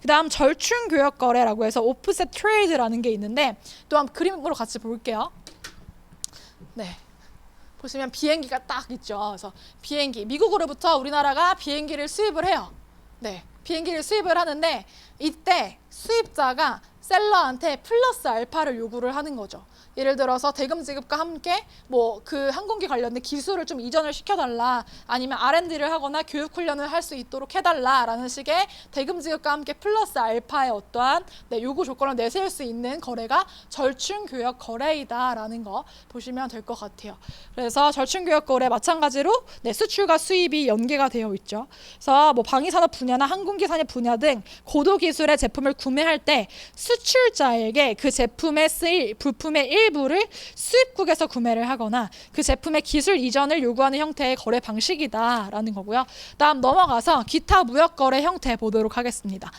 그다음 절충 교역 거래라고 해서 오프셋 트레이드라는 게 있는데 또 한번 그림으로 같이 볼게요. 네. 보시면 비행기가 딱 있죠. 그래서 비행기 미국으로부터 우리나라가 비행기를 수입을 해요. 네. 비행기를 수입을 하는데 이때 수입자가 셀러한테 플러스 알파를 요구를 하는 거죠. 예를 들어서 대금 지급과 함께 뭐 그 항공기 관련된 기술을 좀 이전을 시켜달라 아니면 R&D를 하거나 교육 훈련을 할 수 있도록 해달라라는 식의 대금 지급과 함께 플러스 알파의 어떠한 네, 요구 조건을 내세울 수 있는 거래가 절충 교역 거래이다라는 거 보시면 될 것 같아요. 그래서 절충 교역 거래 마찬가지로 네, 수출과 수입이 연계가 되어 있죠. 그래서 뭐 방위산업 분야나 항공기 산업 분야 등 고도 기술의 제품을 구매할 때 수출자에게 그 제품에 쓰일 부품의 일부를 수입국에서 구매를 하거나 그 제품의 기술 이전을 요구하는 형태의 거래 방식이다라는 거고요. 다음 넘어가서 기타 무역 거래 형태 보도록 하겠습니다.